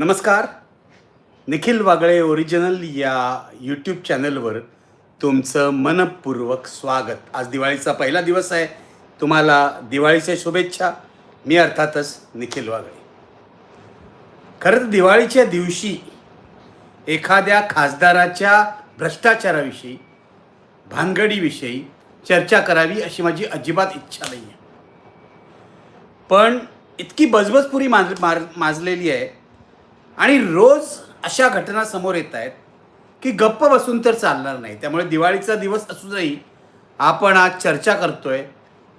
नमस्कार. निखिल वागळे ओरिजिनल या यूट्यूब चॅनलवर तुमचं मनपूर्वक स्वागत. आज दिवाळीचा पहिला दिवस आहे. तुम्हाला दिवाळीच्या शुभेच्छा. मी अर्थातच निखिल वागळे. खरं तर दिवाळीच्या दिवशी एखाद्या खासदाराच्या भ्रष्टाचाराविषयी भानगडीविषयी चर्चा करावी अशी माझी अजिबात इच्छा नाही आहे पण इतकी बजबजपुरी माज मार माजलेली आहे. आणि रोज अशा घटना समोर येत आहेत की गप्प बसून तर चालणार नाही. त्यामुळे दिवाळीचा दिवस असूनही आपण आज चर्चा करतोय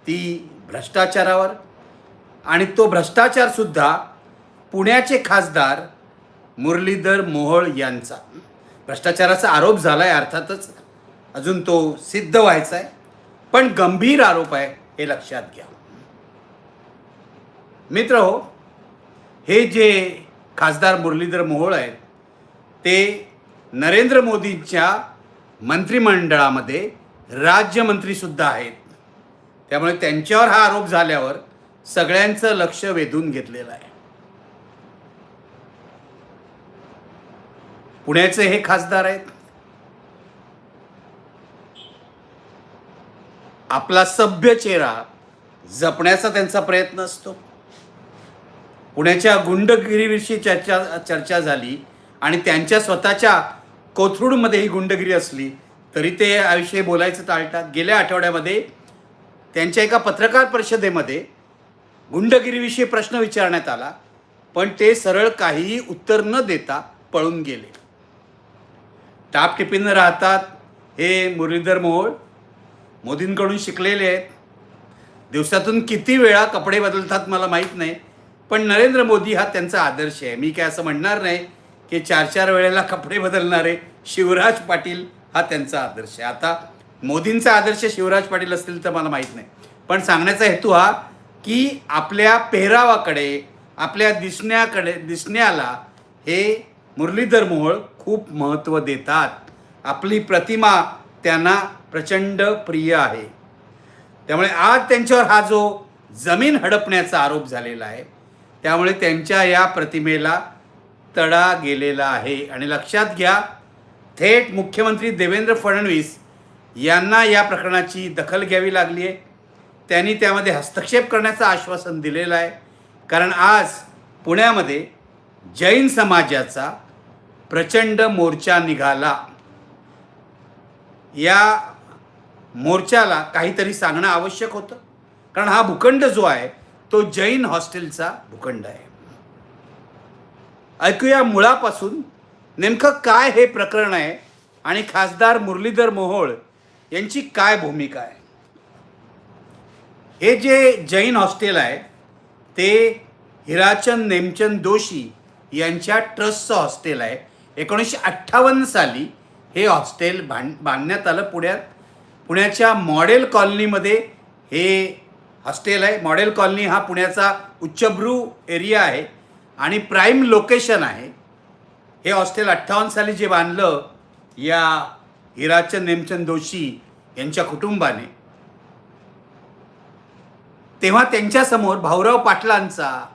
ती भ्रष्टाचारावर. आणि तो भ्रष्टाचारसुद्धा पुण्याचे खासदार मुरलीधर मोहोळ यांचा. भ्रष्टाचाराचा आरोप झाला आहे अर्थातच. अजून तो सिद्ध व्हायचा आहे पण गंभीर आरोप आहे हे लक्षात घ्या. मित्र हो हे जे खासदार मुरलीधर मोहोळ आहेत ते नरेंद्र मोदींच्या मंत्रिमंडळामध्ये राज्यमंत्रीसुद्धा आहेत. त्यामुळे त्यांच्यावर हा आरोप झाल्यावर सगळ्यांचं लक्ष वेधून घेतलेलं आहे. पुण्याचे हे खासदार आहेत. आपला सभ्य चेहरा जपण्याचा त्यांचा प्रयत्न असतो. पुण्याच्या गुंडगिरीविषयी चर्चा चर्चा झाली आणि त्यांच्या स्वतःच्या कोथरूडमध्ये ही गुंडगिरी असली तरी ते याविषयी बोलायचं टाळतात. गेल्या आठवड्यामध्ये त्यांच्या एका पत्रकार परिषदेमध्ये गुंडगिरीविषयी प्रश्न विचारण्यात आला पण ते सरळ काहीही उत्तर न देता पळून गेले. टापटिपीनं राहतात हे मुरलीधर मोहोळ. मोदींकडून शिकलेले आहेत. दिवसातून किती वेळा कपडे बदलतात मला माहीत नाही. पण नरेंद्र मोदी हा त्यांचा आदर्श आहे. मी काय असं म्हणणार नाही की चार चार वेळेला कपडे बदलणारे शिवराज पाटील हा त्यांचा आदर्श आहे. आता मोदींचा आदर्श शिवराज पाटील असतील तर मला माहीत नाही. पण सांगण्याचा हेतू हा की आपल्या पेहरावाकडे आपल्या दिसण्याकडे दिसण्याला हे मुरलीधर मोहोळ खूप महत्त्व देतात. आपली प्रतिमा त्यांना प्रचंड प्रिय आहे. त्यामुळे आज त्यांच्यावर हा जो जमीन हडपण्याचा आरोप झालेला आहे त्यामुळे त्यांच्या या प्रतिमेला तडा गेलेला आहे. आणि लक्षात घ्या थेट मुख्यमंत्री देवेंद्र फडणवीस यांना या प्रकरणाची दखल घ्यावी लागली आहे. त्यांनी त्यामध्ये हस्तक्षेप करण्याचं आश्वासन दिलेलं आहे. कारण आज पुण्यामध्ये जैन समाजाचा प्रचंड मोर्चा निघाला. या मोर्चाला काहीतरी सांगणं आवश्यक होतं. कारण हा भूखंड जो आहे तो जैन हॉस्टेलचा भूखंड आहे. ऐकूया मुळापासून नेमकं काय हे प्रकरण आहे आणि खासदार मुरलीधर मोहोळ यांची काय भूमिका आहे. हे जे जैन हॉस्टेल आहे ते हिराचंद नेमचंद दोशी यांच्या ट्रस्टचं हॉस्टेल आहे. एकोणीसशे अठ्ठावन्न साली हे हॉस्टेल बांध बांधण्यात आलं पुण्यात. पुण्याच्या मॉडेल कॉलनीमध्ये हे हॉस्टेल आहे. मॉडेल कॉलनी हा पुण्याचा उच्चभ्रू एरिया आहे आणि प्राईम लोकेशन आहे. हे हॉस्टेल अठ्ठावन्न साली जे बांधलं या हिराचंद नेमचंद जोशी यांच्या कुटुंबाने. तेव्हा त्यांच्यासमोर भाऊराव पाटलांचा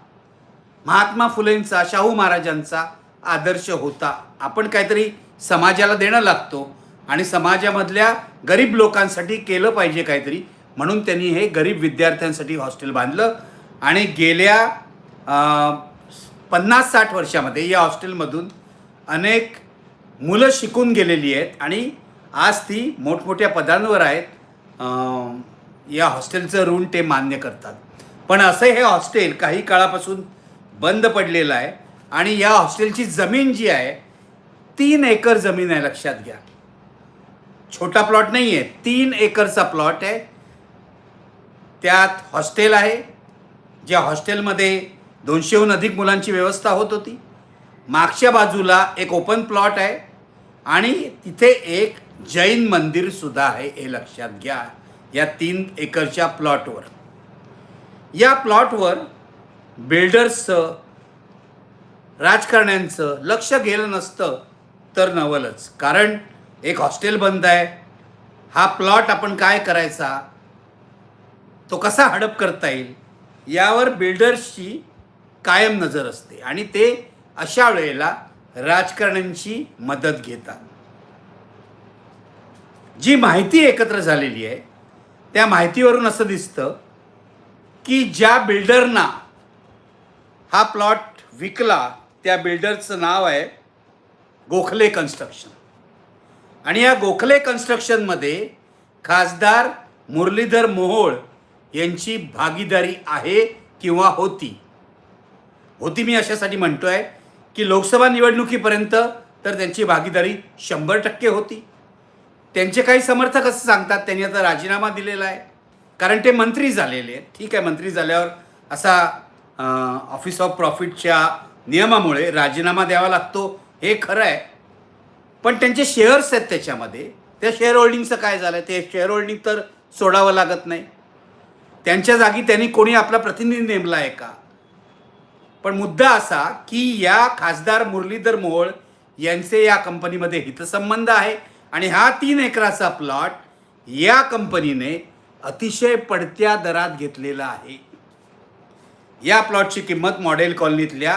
महात्मा फुलेंचा शाहू महाराजांचा आदर्श होता. आपण काहीतरी समाजाला देणं लागतो आणि समाजामधल्या गरीब लोकांसाठी केलं पाहिजे काहीतरी. म्हणून त्यांनी हे गरीब विद्यार्थ्यांसाठी हॉस्टेल बांधलं आणि गेल्या पन्नास साठ वर्षामध्ये या हॉस्टेलमधून अनेक मुलं शिकून गेलेली आहेत आणि आज ती मोठमोठ्या पदांवर आहेत. या हॉस्टेलचं ऋण ते मान्य करतात. पण असं हे हॉस्टेल काही काळापासून बंद पडलेलं आहे आणि या हॉस्टेलची जमीन जी आहे तीन एकर जमीन आहे लक्षात घ्या. छोटा प्लॉट नाही आहे तीन एकरचा प्लॉट आहे. त्यात हॉस्टेल आहे ज्या हॉस्टेलमध्ये दोनशेहून अधिक मुलांची व्यवस्था होत होती. मागच्या बाजूला एक ओपन प्लॉट आहे आणि तिथे एक जैन मंदिरसुद्धा आहे हे लक्षात घ्या या तीन एकरच्या प्लॉटवर या प्लॉटवर बिल्डर्सचं राजकारण्यांचं लक्ष गेलं नसतं तर नवलच. कारण एक हॉस्टेल बंद आहे. हा प्लॉट आपण काय करायचा? तो कसा हडप करता येईल यावर बिल्डर्सची कायम नजर असते आणि ते अशा वेळेला राजकारण्यांची मदत घेतात. जी माहिती एकत्र झालेली आहे त्या माहितीवरून असं दिसतं की ज्या बिल्डरना हा प्लॉट विकला त्या बिल्डरचं नाव आहे गोखले कन्स्ट्रक्शन. आणि या गोखले कन्स्ट्रक्शनमध्ये खासदार मुरलीधर मोहोळ यांची भागीदारी आहे किंवा होती? होती मी अशासाठी म्हणतो आहे की लोकसभा निवडणुकीपर्यंत तर त्यांची भागीदारी शंभर टक्के होती. त्यांचे काही समर्थक असं सांगतात त्यांनी आता राजीनामा दिलेला आहे. कारण ते मंत्री झालेले आहेत. ठीक आहे मंत्री झाल्यावर असा ऑफिस ऑफ प्रॉफिटच्या नियमामुळे राजीनामा द्यावा लागतो हे खरं आहे. पण त्यांचे शेअर्स आहेत त्याच्यामध्ये. त्या शेअर होल्डिंगचं काय झालं? ते शेअर होल्डिंग तर सोडावं लागत नाही. त्यांच्या जागी त्यांनी कोणी आपला प्रतिनिधी नेमला आहे का? पण मुद्दा असा की या खासदार मुरलीधर मोहोळ यांचे या कंपनीमध्ये हितसंबंध आहे आणि हा तीन एकराचा प्लॉट या कंपनीने अतिशय पडत्या दरात घेतलेला आहे. या प्लॉटची किंमत मॉडेल कॉलनीतल्या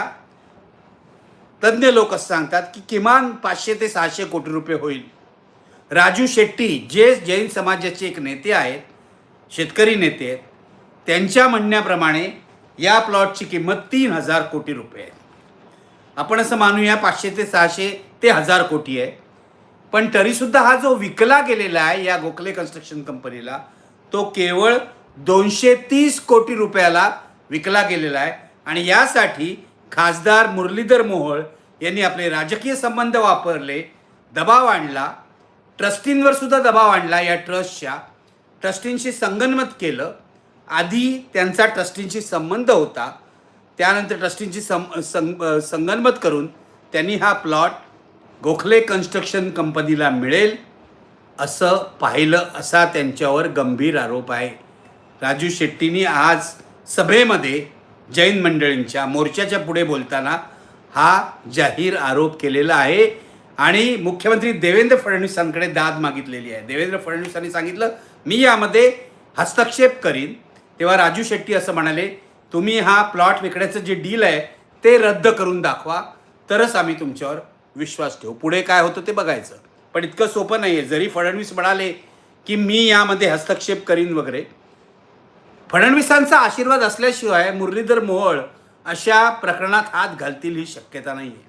तज्ज्ञ लोक असं सांगतात की किमान पाचशे ते सहाशे कोटी रुपये होईल. राजू शेट्टी जे जैन समाजाचे एक नेते आहेत शेतकरी नेते आहेत त्यांच्या म्हणण्याप्रमाणे या प्लॉटची किंमत तीन हजार कोटी रुपये आहे. आपण असं मानूया पाचशे ते सहाशे ते हजार कोटी आहे. पण तरीसुद्धा हा जो विकला गेलेला आहे या गोखले कन्स्ट्रक्शन कंपनीला तो केवळ दोनशे तीस कोटी रुपयाला विकला गेलेला आहे. आणि यासाठी खासदार मुरलीधर मोहोळ यांनी आपले राजकीय संबंध वापरले दबाव आणला ट्रस्टींवर सुद्धा दबाव आणला या ट्रस्टच्या. ट्रस्टींशी संगनमत केलं आधी त्यांचा ट्रस्टींशी संबंध होता. त्यानंतर ट्रस्टींची सं संग संगनमत करून त्यांनी हा प्लॉट गोखले कन्स्ट्रक्शन कंपनीला मिळेल असं पाहिलं असा त्यांच्यावर गंभीर आरोप आहे. राजू शेट्टींनी आज सभेमध्ये जैन मंडळींच्या मोर्चाच्या पुढे बोलताना हा जाहीर आरोप केलेला आहे आणि मुख्यमंत्री देवेंद्र फडणवीसांकडे दाद मागितलेली आहे. देवेंद्र फडणवीसांनी सांगितलं मी यामध्ये हस्तक्षेप करीन तेव्हा राजू शेट्टी असं म्हणाले तुम्ही हा प्लॉट विकण्याचं जे डील आहे ते रद्द करून दाखवा. तरच आम्ही तुमच्यावर विश्वास ठेवू. पुढे काय होतं ते बघायचं. पण इतकं सोपं नाही आहे जरी फडणवीस म्हणाले की मी यामध्ये हस्तक्षेप करीन वगैरे फडणवीसांचा आशीर्वाद असल्याशिवाय मुरलीधर मोहोळ अशा प्रकरणात हात घालतील ही शक्यता नाही आहे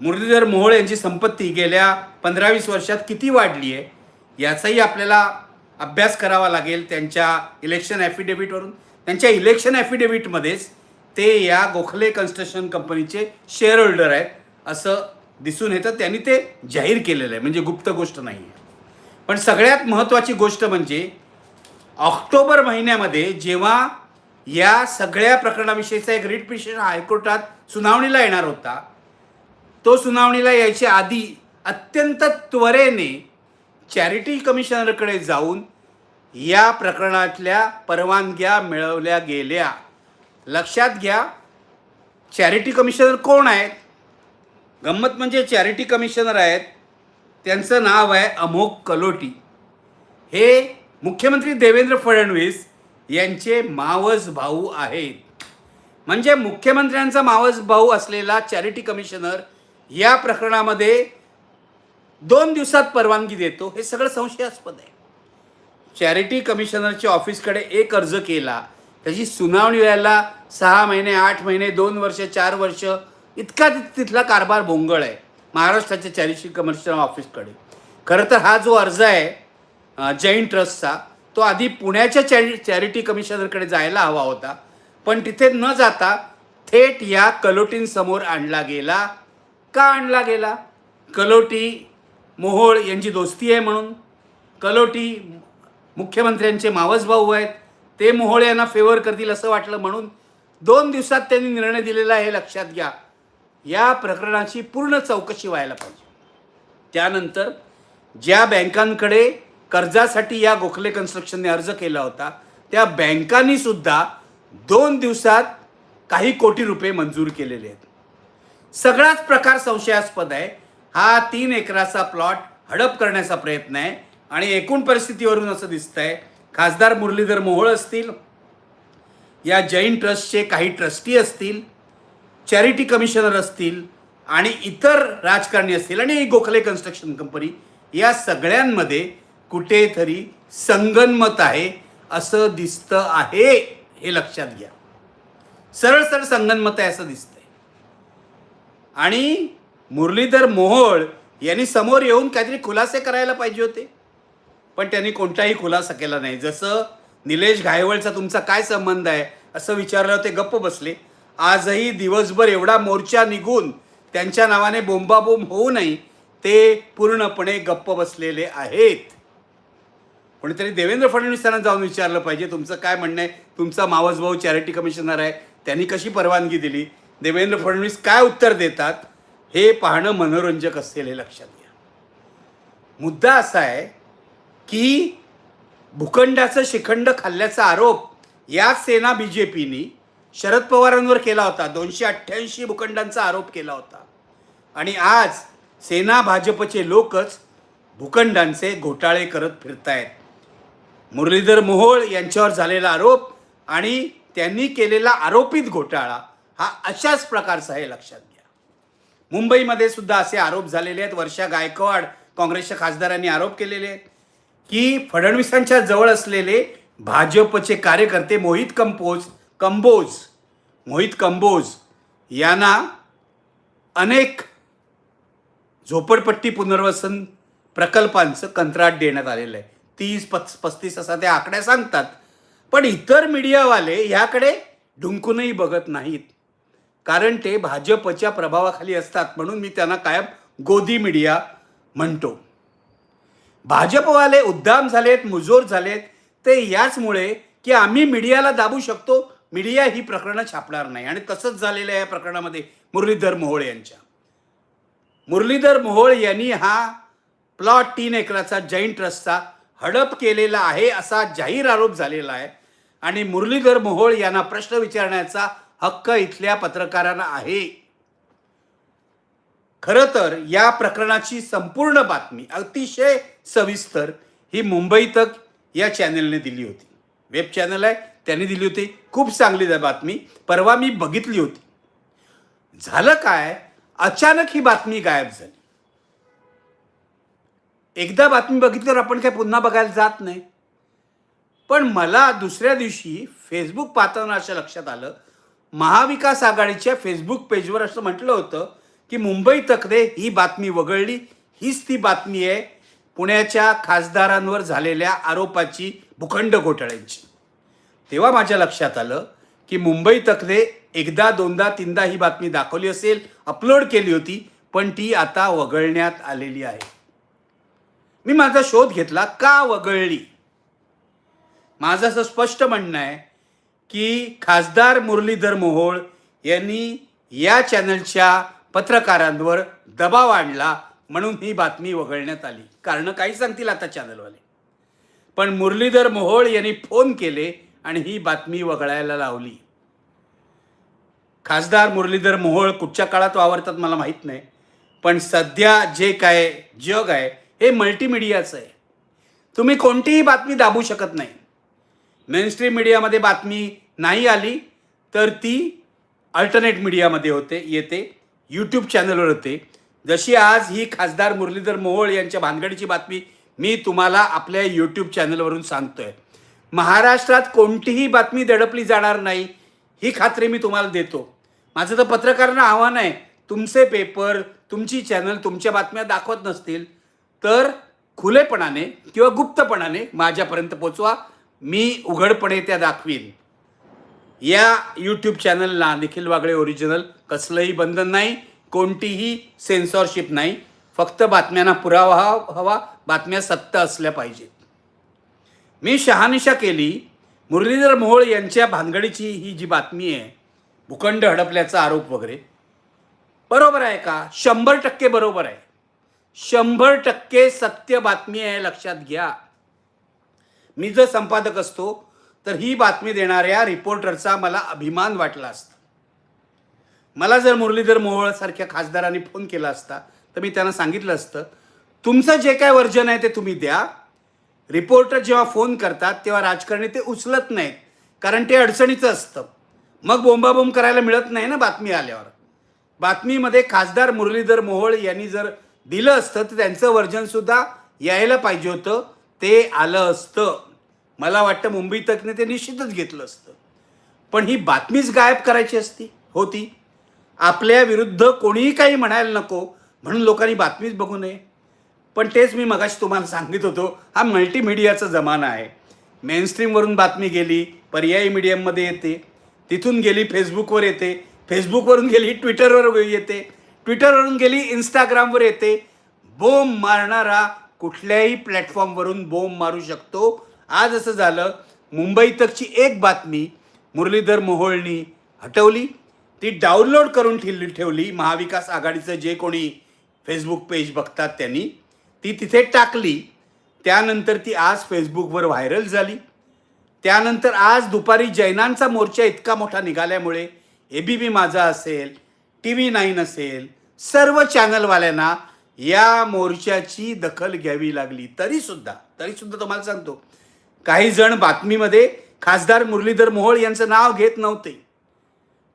मुरलीधर मोहोळ यांची संपत्ती गेल्या पंधरा वीस वर्षात किती वाढली आहे याचाही आपल्याला अभ्यास करावा लागेल त्यांच्या इलेक्शन ॲफिडेव्हिटवरून त्यांच्या इलेक्शन ॲफिडेव्हिटमध्येच ते या गोखले कन्स्ट्रक्शन कंपनीचे शेअर होल्डर आहेत असं दिसून येतं. त्यांनी ते जाहीर केलेलं आहे. म्हणजे गुप्त गोष्ट नाही आहे पण सगळ्यात महत्त्वाची गोष्ट म्हणजे ऑक्टोबर महिन्यामध्ये जेव्हा या सगळ्या प्रकरणाविषयीचा एक रिट पिटिशन हायकोर्टात सुनावणीला येणार होता तो सुनावणीला यायच्या आधी अत्यंत त्वरेने चॅरिटी कमिशनरकडे जाऊन या प्रकरणातल्या परवानग्या मिळवल्या गेल्या. लक्षात घ्या चॅरिटी कमिशनर कोण आहेत? गंमत म्हणजे चॅरिटी कमिशनर आहेत. त्यांचं नाव आहे अमोक कलोटी. हे मुख्यमंत्री देवेंद्र फडणवीस यांचे मावस भाऊ आहेत. म्हणजे मुख्यमंत्र्यांचा मावस भाऊ असलेला चॅरिटी कमिशनर या प्रकरणामध्ये दोन दिवसात परवानगी देतो हे सगळं संशयास्पद आहे. चॅरिटी कमिशनरच्या ऑफिसकडे एक अर्ज केला त्याची सुनावणी व्हायला सहा महिने आठ महिने दोन वर्ष चार वर्ष इतका तिथला कारभार भोंगळ आहे महाराष्ट्राच्या चॅरिटी कमिशनर ऑफिसकडे खरं तर हा जो अर्ज आहे जैन ट्रस्टचा तो आधी पुण्याच्या चॅरि चॅरिटी कमिशनरकडे जायला हवा होता पण तिथे न जाता थेट या कलोटींसमोर आणला गेला. का आणला गेला? कलोटी मोहोळ यांची दोस्ती आहे म्हणून. कलोटी मुख्यमंत्र्यांचे मावस भाऊ आहेत. ते मोहोळ यांना फेवर करतील असं वाटलं म्हणून दोन दिवसात त्यांनी निर्णय दिलेला आहे हे लक्षात घ्या. या प्रकरणाची पूर्ण चौकशी व्हायला पाहिजे. त्यानंतर ज्या बँकांकडे कर्जासाठी या गोखले कन्स्ट्रक्शनने अर्ज केला होता त्या बँकांनी सुद्धा दोन दिवसात काही कोटी रुपये मंजूर केलेले आहेत. सगळाच प्रकार संशयास्पद आहे. हा तीन एकराचा प्लॉट हडप करण्याचा प्रयत्न आहे आणि एकूण परिस्थितीवरून असं दिसतंय खासदार मुरलीधर मोहोळ असतील या जैन ट्रस्टचे काही ट्रस्टी असतील चॅरिटी कमिशनर असतील आणि इतर राजकारणी असतील आणि गोखले कन्स्ट्रक्शन कंपनी या सगळ्यांमध्ये कुठेतरी संगनमत आहे असं दिसतं आहे हे लक्षात घ्या. सरळ सरळ संगनमत आहे असं दिसतंय. आणि मुरलीधर मोहोळ यांनी समोर येऊन काहीतरी खुलासे करायला पाहिजे होते. पण त्यांनी कोणताही खुलासा केला नाही. जसं निलेश घायवळचा तुमचा काय संबंध आहे असं विचारलं ते गप्प बसले. आजही दिवसभर एवढा मोर्चा निघून त्यांच्या नावाने बोंबाबोंब होऊ नये ते पूर्णपणे गप्प बसलेले आहेत. कोणीतरी देवेंद्र फडणवीसांना जाऊन विचारलं पाहिजे तुमचं काय म्हणणं आहे? तुमचा मावस भाऊ चॅरिटी कमिशनर आहे त्यांनी कशी परवानगी दिली? देवेंद्र फडणवीस काय उत्तर देतात? हे पाहणं मनोरंजक असलेले हे लक्षात घ्या. मुद्दा असा आहे की भूखंडाचं शिखंड खाल्ल्याचा आरोप या सेना बी जे पीनी शरद पवारांवर केला होता. दोनशे अठ्ठ्याऐंशी भूखंडांचा आरोप केला होता. आणि आज सेना भाजपचे लोकच भूखंडांचे घोटाळे करत फिरतायत. मुरलीधर मोहोळ यांच्यावर झालेला आरोप आणि त्यांनी केलेला आरोपित घोटाळा हा अशाच प्रकारचा आहे लक्षात घ्या. मुंबईमध्ये सुद्धा असे आरोप झालेले आहेत. वर्षा गायकवाड काँग्रेसच्या खासदारांनी आरोप केलेले आहेत की फडणवीसांच्या जवळ असलेले भाजपचे कार्यकर्ते मोहित कंपोज कंबोज मोहित कंबोज यांना अनेक झोपडपट्टी पुनर्वसन प्रकल्पांचं कंत्राट देण्यात आलेलं आहे. तीस पस पस्तीस असा त्या आकड्या सांगतात. पण इतर मीडियावाले ह्याकडे ढुंकूनही बघत नाहीत. कारण ते भाजपच्या प्रभावाखाली असतात म्हणून मी त्यांना कायम गोदी मीडिया म्हणतो. भाजपवाले उद्दाम झालेत मुजोर झालेत ते याचमुळे की आम्ही मीडियाला दाबू शकतो मीडिया ही प्रकरणं छापणार नाही. आणि तसंच झालेलं आहे या प्रकरणामध्ये मुरलीधर मोहोळ यांच्या. मुरलीधर मोहोळ यांनी हा प्लॉट तीन एकराचा जैन ट्रस्टचा हडप केलेला आहे असा जाहीर आरोप झालेला आहे. आणि मुरलीधर मोहोळ यांना प्रश्न विचारण्याचा हक्क इथल्या पत्रकारांना आहे. खरं तर या प्रकरणाची संपूर्ण बातमी अतिशय सविस्तर ही मुंबई तक या चॅनलने दिली होती. वेब चॅनल आहे त्यांनी दिली होती. खूप चांगली बातमी. परवा मी बघितली होती. झालं काय? अचानक ही बातमी गायब झाली. एकदा बातमी बघितल्यावर आपण काय पुन्हा बघायला जात नाही. पण मला दुसऱ्या दिवशी फेसबुक पाहताना असं लक्षात आलं महाविकास आघाडीच्या फेसबुक पेजवर असं म्हटलं होतं की मुंबई तकदे ही बातमी वगळली हीच ती बातमी आहे पुण्याच्या खासदारांवर झालेल्या आरोपाची भूखंड घोटाळ्यांची. तेव्हा माझ्या लक्षात आलं की मुंबई तकदे एकदा दोनदा तीनदा ही बातमी दाखवली असेल अपलोड केली होती पण ती आता वगळण्यात आलेली आहे. मी माझा शोध घेतला का वगळली? माझं असं स्पष्ट म्हणणं आहे की खासदार मुरलीधर मोहोळ यांनी या चॅनलच्या पत्रकारांवर दबाव आणला म्हणून ही बातमी वगळण्यात आली. कारण काही सांगतील आता चॅनलवाले. पण मुरलीधर मोहोळ यांनी फोन केले आणि ही बातमी वगळायला लावली. खासदार मुरलीधर मोहोळ कुठच्या काळात वावरतात मला माहीत नाही. पण सध्या जे काय जग आहे हे मल्टीमीडियाचं आहे. तुम्ही कोणतीही बातमी दाबू शकत नाही. मेनस्ट्रीम मीडियामध्ये बातमी नाही आली तर ती अल्टरनेट मीडियामध्ये होते येते यूट्यूब चॅनलवर होते. जशी आज ही खासदार मुरलीधर मोहोळ यांच्या भानगडीची बातमी मी तुम्हाला आपल्या यूट्यूब चॅनलवरून सांगतोय. महाराष्ट्रात कोणतीही बातमी दडपली जाणार नाही ही खात्री मी तुम्हाला देतो. माझं तर पत्रकारांना आव्हान आहे तुमचे पेपर तुमची चॅनल तुमच्या बातम्या दाखवत नसतील तर खुलेपणाने किंवा गुप्तपणाने माझ्यापर्यंत पोचवा. मी उघडपणे त्या दाखवीन. या यूट्यूब चॅनलला निखिल वागळे ओरिजिनल कसलंही बंधन नाही कोणतीही सेन्सॉरशिप नाही. फक्त बातम्यांना पुरावा हवा बातम्या सत्य असल्या पाहिजेत. मी शहानिशा केली. मुरलीधर मोहोळ यांच्या भानगडीची ही जी बातमी आहे भूखंड हडपल्याचा आरोप वगैरे बरोबर आहे का? शंभर टक्के बरोबर आहे. शंभर टक्के सत्य बातमी आहे लक्षात घ्या. मी जर संपादक असतो तर ही बातमी देणाऱ्या रिपोर्टरचा मला अभिमान वाटला असता. मला जर मुरलीधर मोहोळसारख्या खासदारांनी फोन केला असता तर मी त्यांना सांगितलं असतं तुमचं जे काय वर्जन आहे ते तुम्ही द्या. रिपोर्टर जेव्हा फोन करतात तेव्हा राजकारणी ते उचलत नाहीत कारण ते अडचणीचं असतं. मग बोंबाबोंब करायला मिळत नाही ना बातमी आल्यावर. बातमीमध्ये खासदार मुरलीधर मोहोळ यांनी जर दिलं असतं तर त्यांचं वर्जनसुद्धा यायला पाहिजे होतं. ते आलं असतं. मला वाटतं मुंबई तकने ते निश्चितच घेतलं असतं. पण ही बातमीच गायब करायची असती होती. आपल्या विरुद्ध कोणीही काही म्हणायला नको म्हणून लोकांनी बातमीच बघू नये. पण तेच मी मगाशी तुम्हाला सांगित होतो हा मल्टीमिडियाचा जमाना आहे. मेनस्ट्रीमवरून बातमी गेली पर्यायी मीडियममध्ये येते. तिथून गेली फेसबुकवर येते. फेसबुकवरून गेली ट्विटरवर येते. ट्विटरवरून गेली इंस्टाग्रामवर येते. बोंब मारणारा कुठल्याही प्लॅटफॉर्मवरून बोंब मारू शकतो. आज असं झालं मुंबई तकची एक बातमी मुरलीधर मोहोळनी हटवली. ती डाउनलोड करून ठेवली ठेवली. महाविकास आघाडीचं जे कोणी फेसबुक पेज बघतात त्यांनी ती तिथे टाकली. त्यानंतर ती आज फेसबुकवर व्हायरल झाली. त्यानंतर आज दुपारी जैनांचा मोर्चा इतका मोठा निघाल्यामुळे ए बी बी माझा असेल टी व्ही नाईन असेल सर्व चॅनलवाल्यांना या मोर्चाची दखल घ्यावी लागली. तरीसुद्धा तरीसुद्धा तुम्हाला सांगतो काही जण बातमीमध्ये खासदार मुरलीधर मोहोळ यांचं नाव घेत नव्हते.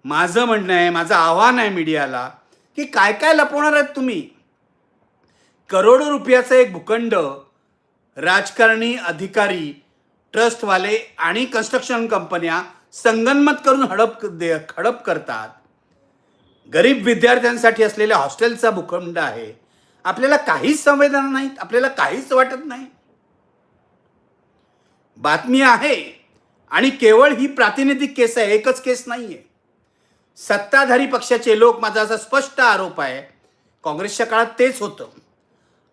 माझं म्हणणं आहे माझं आव्हान आहे मीडियाला की काय काय लपवणार आहेत तुम्ही? करोडो रुपयाचा एक भूखंड राजकारणी अधिकारी ट्रस्टवाले आणि कन्स्ट्रक्शन कंपन्या संगनमत करून हडप दे हडप करतात. गरीब विद्यार्थ्यांसाठी असलेल्या हॉस्टेलचा भूखंड आहे. आपल्याला काहीच संवेदना नाहीत आपल्याला काहीच वाटत नाही. बातमी आहे आणि केवळ ही प्रातिनिधिक केस आहे एकच केस नाही आहे सत्ताधारी पक्षाचे लोक माझा असा स्पष्ट आरोप आहे काँग्रेसच्या काळात तेच होतं.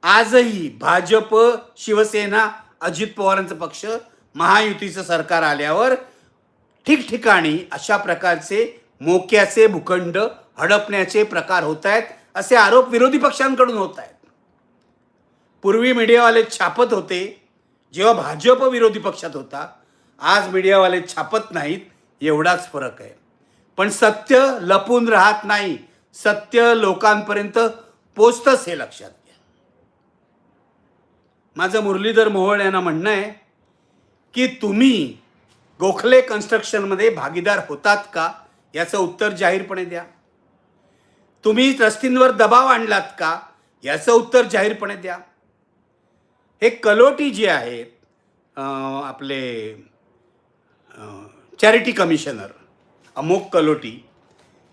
आजही भाजप शिवसेना अजित पवारांचं पक्ष महायुतीचं सरकार आल्यावर ठिकठिकाणी अशा प्रकारचे मोक्याचे भूखंड हडपण्याचे प्रकार होत आहेत. असे आरोप विरोधी पक्षांकडून होत आहेत. पूर्वी मीडियावाले छापत होते जेव्हा भाजप विरोधी पक्षात होता आज मीडियावाले छापत नाहीत एवढाच फरक आहे. पण सत्य लपून राहत नाही सत्य लोकांपर्यंत पोचतंच हे लक्षात घ्या. माझं मुरलीधर मोहोळ यांना म्हणणं आहे की तुम्ही गोखले कन्स्ट्रक्शनमध्ये भागीदार होतात का? याचं उत्तर जाहीरपणे द्या. तुम्ही ट्रस्टींवर दबाव आणलात का? याचं उत्तर जाहीरपणे द्या. हे कलोटी जे आहेत आपले चॅरिटी कमिशनर अमोक कलोटी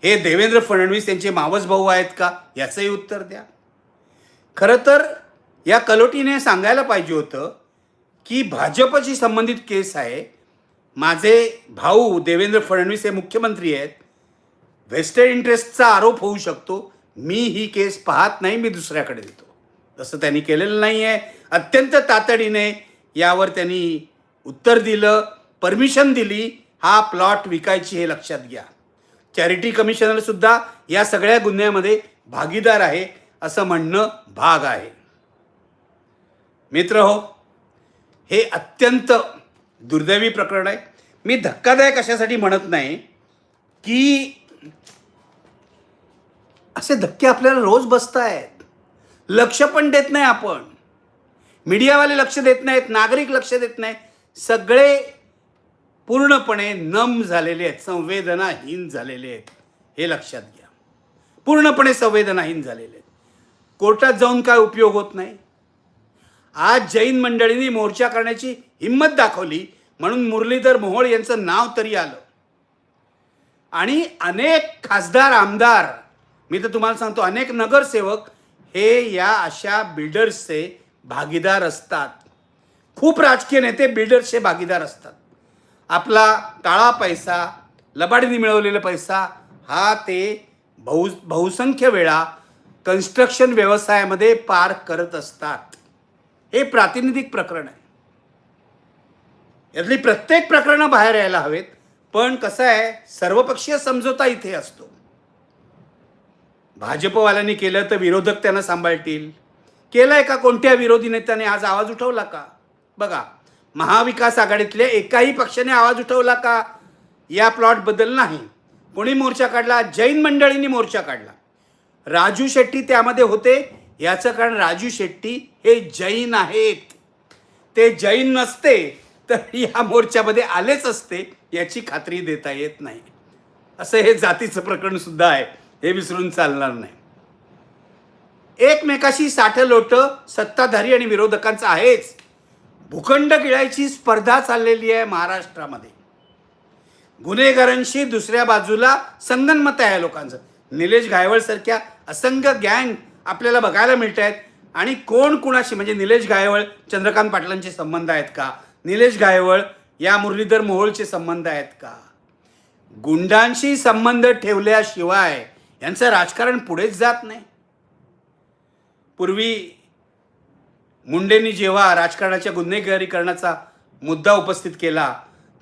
हे देवेंद्र फडणवीस यांचे मावस भाऊ आहेत का? याचंही उत्तर द्या. खरं तर या कलोटीने सांगायला पाहिजे होतं की भाजपशी संबंधित केस आहे. माझे भाऊ देवेंद्र फडणवीस हे मुख्यमंत्री आहेत. वेस्टेड इंटरेस्टचा आरोप होऊ शकतो. मी ही केस पाहत नाही मी दुसऱ्याकडे देतो. तसं त्यांनी केलेलं नाही आहे अत्यंत तातडीने यावर त्यांनी उत्तर दिलं परमिशन दिली हा प्लॉट विकायची हे लक्षात घ्या. चॅरिटी कमिशनरसुद्धा या सगळ्या गुन्ह्यामध्ये भागीदार आहे असं म्हणणं भाग आहे. मित्र हो हे अत्यंत दुर्दैवी प्रकरण आहे. मी धक्कादायक अशासाठी म्हणत नाही की असे धक्के आपल्याला रोज बसत आहेत लक्ष पण देत नाही आपण. मीडियावाले लक्ष देत नाहीत नागरिक लक्ष देत नाही सगळे पूर्णपणे नम झालेले आहेत संवेदनाहीन झालेले आहेत. हे लक्षात घ्या. पूर्णपणे संवेदनाहीन झालेले आहेत. कोर्टात जाऊन काय उपयोग होत नाही? आज जैन मंडळींनी मोर्चा करण्याची हिंमत दाखवली म्हणून मुरलीधर मोहोळ यांचं नाव तरी आलं. आणि अनेक खासदार आमदार मी तर तुम्हाला सांगतो अनेक नगरसेवक हे या अशा बिल्डर्सचे भागीदार असतात. खूप राजकीय नेते बिल्डर्सचे भागीदार असतात. आपला काळा पैसा लबाडीने मिळवलेला पैसा हा ते बहु बहुसंख्य वेळा कन्स्ट्रक्शन व्यवसायामध्ये पार करत असतात. हे प्रातिनिधिक प्रकरण आहे. यातली प्रत्येक प्रकरणं बाहेर यायला हवेत. पण कसं आहे सर्वपक्षीय समझोता इथे असतो. भाजपवाल्यांनी केलं तर विरोधक त्यांना सांभाळतील. केलंय का कोणत्या विरोधी नेत्याने? आज आवाज उठवला का? बघा महाविकास आघाडीतल्या एकाही पक्षाने आवाज उठवला का? या प्लॉटबद्दल नाही. कोणी मोर्चा काढला? जैन मंडळींनी मोर्चा काढला. राजू शेट्टी त्यामध्ये होते. याचं कारण राजू शेट्टी हे जैन आहेत. ते जैन नसते तर या मोर्चामध्ये आलेच असते. याची खात्री देता येत नाही. असं हे जातीचं प्रकरण सुद्धा आहे. हे विसरून चालणार नाही. एकमेकाशी साठ लोट सत्ताधारी आणि विरोधकांचं आहेच. भूखंड गिळायची स्पर्धा चाललेली आहे महाराष्ट्रामध्ये. गुन्हेगारांशी दुसऱ्या बाजूला संगनमत आहे लोकांचं. निलेश गायवळसारख्या असंख्य गँग आपल्याला बघायला मिळत आहेत. आणि कोण कुणाशी? म्हणजे निलेश गायवळ चंद्रकांत पाटलांचे संबंध आहेत का? निलेश गायवळ या मुरलीधर मोहोळचे संबंध आहेत का? गुंडांशी संबंध ठेवल्याशिवाय यांचं राजकारण पुढेच जात नाही. पूर्वी मुंडेंनी जेव्हा राजकारणाच्या गुन्हेगारीकरणाचा मुद्दा उपस्थित केला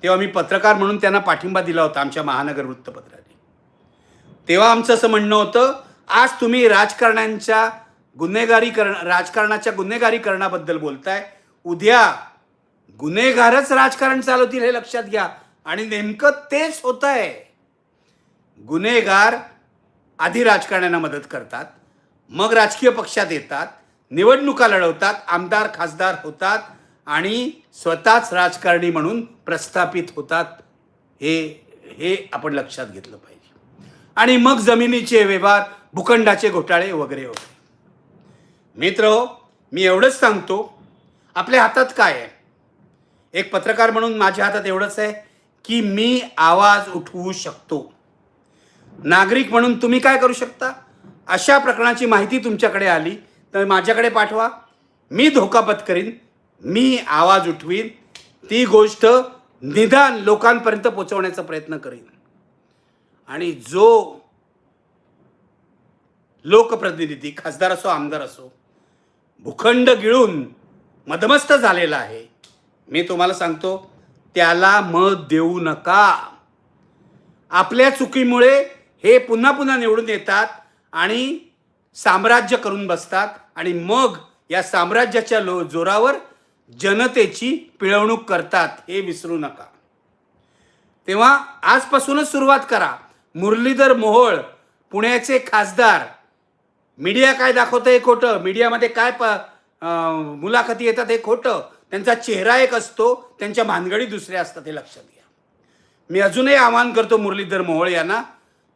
तेव्हा मी पत्रकार म्हणून त्यांना पाठिंबा दिला होता आमच्या महानगर वृत्तपत्राने. तेव्हा आमचं असं म्हणणं होतं आज तुम्ही राजकारण्यांच्या गुन्हेगारीकरण राजकारणाच्या गुन्हेगारीकरणाबद्दल बोलताय उद्या गुन्हेगारच राजकारण चालवतील हे लक्षात घ्या. आणि नेमकं तेच होत आहे गुन्हेगार आधी राजकारण्यांना मदत करतात मग राजकीय पक्षात येतात निवडणुका लढवतात आमदार खासदार होतात आणि स्वतःच राजकारणी म्हणून प्रस्थापित होतात हे हे आपण लक्षात घेतलं पाहिजे. आणि मग जमिनीचे व्यवहार भूखंडाचे घोटाळे वगैरे वगैरे मित्र हो, मी एवढंच सांगतो. आपल्या हातात काय आहे? एक पत्रकार म्हणून माझ्या हातात एवढंच आहे की मी आवाज उठवू शकतो. नागरिक म्हणून तुम्ही काय करू शकता? अशा प्रकरणाची माहिती तुमच्याकडे आली तर माझ्याकडे पाठवा. मी धोका पत्करीन मी आवाज उठवीन. ती गोष्ट निदान लोकांपर्यंत पोचवण्याचा प्रयत्न करीन. आणि जो लोकप्रतिनिधी खासदार असो आमदार असो भूखंड गिळून मदमस्त झालेला आहे मी तुम्हाला सांगतो त्याला मत देऊ नका. आपल्या चुकीमुळे हे पुन्हा पुन्हा निवडून येतात आणि साम्राज्य करून बसतात आणि मग या साम्राज्याच्या लो जोरावर जनतेची पिळवणूक करतात हे विसरू नका. तेव्हा आजपासूनच सुरुवात करा. मुरलीधर मोहोळ पुण्याचे खासदार. मीडिया काय दाखवतं हे खोटं? मीडियामध्ये काय प मुलाखती येतात हे खोटं? त्यांचा चेहरा एक असतो त्यांच्या भानगडी दुसऱ्या असतात हे लक्षात घ्या. मी अजूनही आवाहन करतो मुरलीधर मोहोळ यांना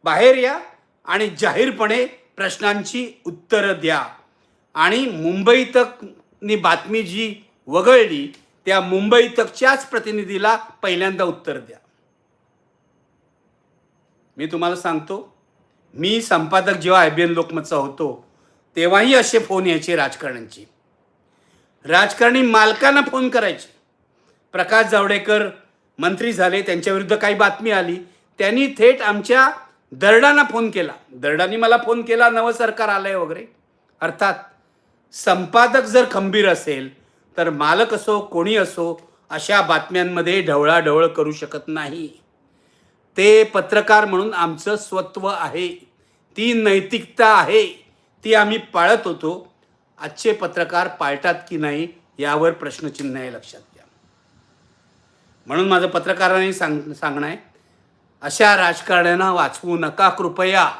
बाहेर या आणि जाहीरपणे प्रश्नांची उत्तरं द्या. आणि मुंबई तकनी बातमी जी वगळली त्या मुंबई तकच्याच प्रतिनिधीला पहिल्यांदा उत्तर द्या. मी तुम्हाला सांगतो मी संपादक जेव्हा आय बी एन लोकमतचा होतो तेव्हाही असे फोन यायचे राजकारण्यांची. राजकारणी मालकांना फोन करायचे. प्रकाश जावडेकर मंत्री झाले त्यांच्याविरुद्ध काही बातमी आली. त्यांनी थेट आमच्या दरडांना फोन केला. दरडांनी मला फोन केला नवं सरकार आलंय वगैरे. अर्थात संपादक जर खंबीर असेल तर मालक असो कोणी असो अशा बातम्यांमध्ये ढवळाढवळ करू शकत नाही. ते पत्रकार म्हणून आमचं स्वत्व आहे. ती नैतिकता आहे. ती आम्ही पाळत होतो. आजचे पत्रकार पाळतात की नाही यावर प्रश्नचिन्ह आहे लक्षात घ्या. म्हणून माझं पत्रकारांनी सांग सांगणं आहे अशा राजकारण्यांना वाचवू नका कृपया.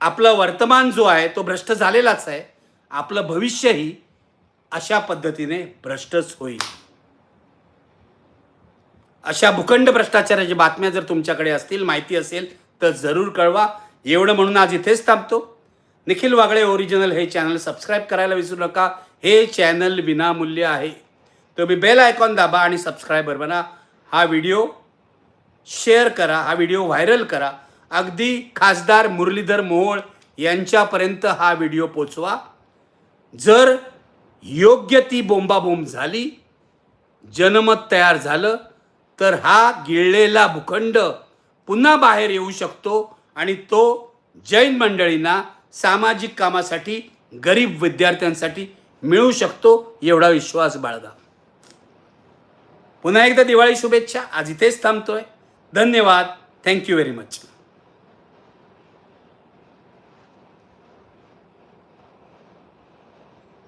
आपलं वर्तमान जो आहे तो भ्रष्ट झालेलाच आहे. आपलं भविष्यही अशा पद्धतीने भ्रष्टच होईल. अशा भूखंड भ्रष्टाचाराच्या बातम्या जर तुमच्याकडे असतील माहिती असेल तर जरूर कळवा. एवढं म्हणून आज इथेच थांबतो. निखिल वागळे ओरिजिनल हे चॅनल सबस्क्राईब करायला विसरू नका. हे चॅनल विनामूल्य आहे. तुम्ही बेल आयकॉन दाबा आणि सबस्क्रायबर बना. हा व्हिडिओ शेअर करा. हा व्हिडिओ व्हायरल करा. अगदी खासदार मुरलीधर मोहोळ यांच्यापर्यंत हा व्हिडिओ पोचवा. जर योग्य ती बोंबाबोंब झाली जनमत तयार झालं तर हा गिळलेला भूखंड पुन्हा बाहेर येऊ शकतो आणि तो जैन मंडळींना सामाजिक कामासाठी गरीब विद्यार्थ्यांसाठी मिळू शकतो एवढा विश्वास बाळगा. पुन्हा एकदा दिवाळी शुभेच्छा. आज इथेच थांबतोय. धन्यवाद. Thank you very much